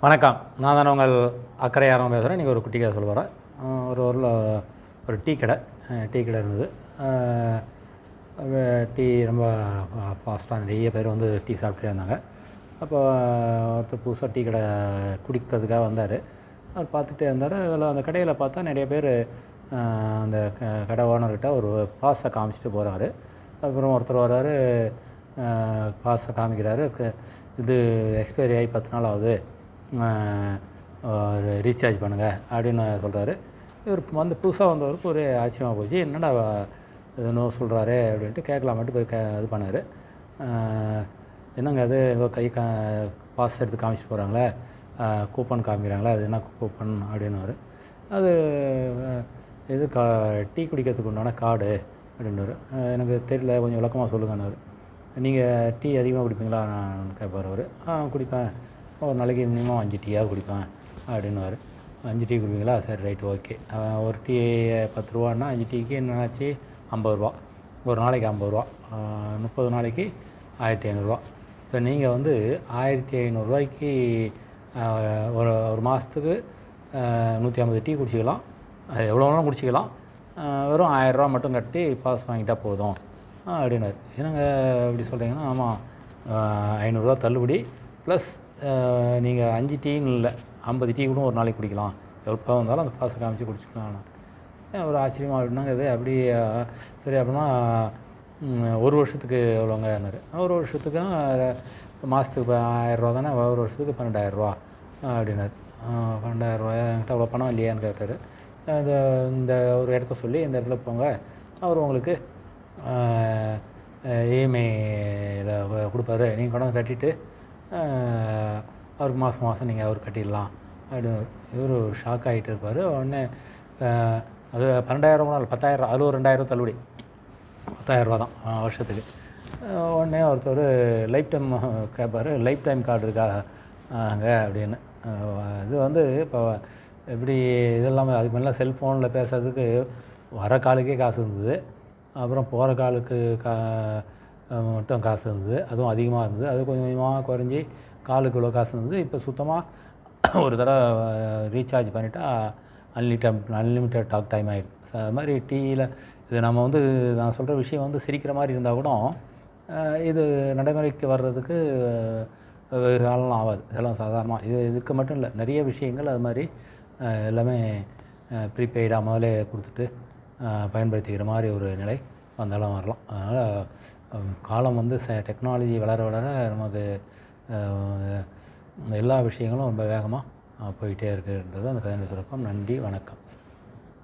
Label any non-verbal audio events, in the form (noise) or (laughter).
வணக்கம். நான் தானே உங்கள் அக்கறையாரம் பேசுகிறேன் நீங்கள் ஒரு குட்டி கதை சொல்ல வரேன். ஒரு ஊரில் ஒரு டீ கடை. டீ கடை இருந்தது. டீ ரொம்ப ஃபாஸ்ட்டாக நிறைய பேர் வந்து டீ சாப்பிட்டுட்டே இருந்தாங்க. அப்போ ஒருத்தர் புதுசாக டீ கடை குடிக்கிறதுக்காக வந்தார். அவர் பார்த்துட்டே இருந்தார். அதில் அந்த கடையில் பார்த்தா நிறைய பேர் அந்த க- கடை ஓனர்கிட்ட ஒரு பாஸை காமிச்சிட்டு போகிறாரு அப்புறம் ஒருத்தர் வர்றாரு பாஸை காமிக்கிறாரு. இது எக்ஸ்பைரி ஆகி பத்து நாள் ஆகுது. ரீசார்ஜ் பண்ணுங்கள் அப்படின்னு சொல்கிறாரு இவர் வந்து புதுசாக வந்தவருக்கு ஒரு ஆச்சரியமாக போச்சு. என்னடா இது நோ சொல்கிறாரு அப்படின்ட்டு கேட்கலாமட்டு போய் கே இது பண்ணார். என்னங்க அது? கை கா பாஸ் எடுத்து காமிச்சிட்டு போகிறாங்களே கூப்பன் காமிக்கிறாங்களே அது என்ன கூப்பன் அப்படின்னாரு அது இது கா டீ குடிக்கிறதுக்கு உண்டான கார்டு அப்படின்னாரு எனக்கு தெரியல கொஞ்சம் விளக்கமாக சொல்லுங்கன்னாரு. நீங்கள் டீ அதிகமாக குடிப்பீங்களா? நான் கேட்பார் அவர். குடிப்பேன். ஒரு நாளைக்கு மினிமம் அஞ்சு டீயாக குடிப்பேன் அப்படின்னுவார். அஞ்சு டீ குடிப்பீங்களா? சரி ரைட் ஓகே ஒரு டீ பத்து ரூபான்னா அஞ்சு டீக்கு என்னாச்சு? ஐம்பது ரூபா. ஒரு நாளைக்கு ஐம்பது ரூபா. முப்பது நாளைக்கு ஆயிரத்தி ஐநூறுரூவா இப்போ நீங்கள் வந்து ஆயிரத்தி ஐநூறுரூவாய்க்கு ஒரு ஒரு மாதத்துக்கு நூற்றி ஐம்பது டீ குடிச்சிக்கலாம். அது எவ்வளோ வேணாலும் குடிச்சிக்கலாம். வெறும் ஆயிரரூவா மட்டும் கட்டி பாஸ் வாங்கிட்டால் போதும். ஆ அப்படின்னாரு. என்னங்க இப்படி சொல்கிறீங்கன்னா ஆமாம் ஐநூறுரூவா தள்ளுபடி ப்ளஸ் நீங்கள் அஞ்சு டீன்னு இல்லை ஐம்பது டீ கூட ஒரு நாளைக்கு குடிக்கலாம். எப்போ வந்தாலும் அந்த பாசை காமிச்சு குடிச்சிக்கலாம் ஏன் ஒரு ஆச்சரியமாக அப்படின்னாங்க இது அப்படி சரி அப்படின்னா ஒரு வருஷத்துக்கு எவ்வளோங்கன்னாரு ஒரு வருஷத்துக்கும் மாதத்துக்கு இப்போ ஆயிரரூவா தானே ஒரு வருஷத்துக்கு பன்னெண்டாயிரரூவா அப்படின்னாரு. பன்னெண்டாயிரரூவா என்கிட்ட அவ்வளோ பணம் இல்லையான்னு கேட்டார். இந்த இந்த ஒரு இடத்த சொல்லி இந்த இடத்துல போங்க அவர் உங்களுக்கு இஎம்ஐயில் கொடுப்பாரு. நீங்கள் கொண்டாந்து கட்டிட்டு அவருக்கு மாதம் மாதம் நீங்கள் அவர் கட்டிடலாம். அப்படின்னு இவர் ஷாக் ஆகிட்டு இருப்பார். உடனே அது பன்னெண்டாயிரம் கூட பத்தாயிரம் அதில் ஒரு ரெண்டாயிரம் தள்ளுபடி. பத்தாயிரரூபா தான் வருஷத்துக்கு. உடனே ஒருத்தர் லைஃப் டைம் கேட்பார் லைஃப் டைம் கார்டு இருக்கா அங்கே அப்படின்னு. இது வந்து இப்போ எப்படி இதெல்லாம் அதுக்கு முன்னெல்லாம் செல்ஃபோனில் பேசுறதுக்கு வர காலுக்கே காசு இருந்தது. அப்புறம் போகிற காலுக்கு கா மட்டும் காசு இருந்தது. அதுவும் அதிகமாக இருந்தது. அது கொஞ்சம் கொஞ்சமாக குறைஞ்சி காலுக்கு இவ்வளோ காசு இருந்தது. இப்போ சுத்தமாக (coughs) ஒரு தடவை ரீசார்ஜ் பண்ணிட்டா அன்லிமிட்டட் அன்லிமிட்டட் டாக் டைம் ஆகிடுது ஸோ அது மாதிரி டிவியில் இது நம்ம வந்து நான் சொல்கிற விஷயம் வந்து சிரிக்கிற மாதிரி இருந்தால் கூட இது நடைமுறைக்கு வர்றதுக்கு அஹ், காலம் ஆகாது. இதெல்லாம் சாதாரணமாக இது இதுக்கு மட்டும் இல்லை. நிறைய விஷயங்கள் அது மாதிரி எல்லாமே ப்ரீபெய்டாக முதலே கொடுத்துட்டு பயன்படுத்திக்கிற மாதிரி ஒரு நிலை வந்தாலும் வரலாம். அதனால் காலம் வந்து டெக்னாலஜி வளர வளர நமக்கு எல்லா விஷயங்களும் ரொம்ப வேகமாக போயிட்டே இருக்குன்றது அந்த கதை சுருக்கம் நன்றி வணக்கம்.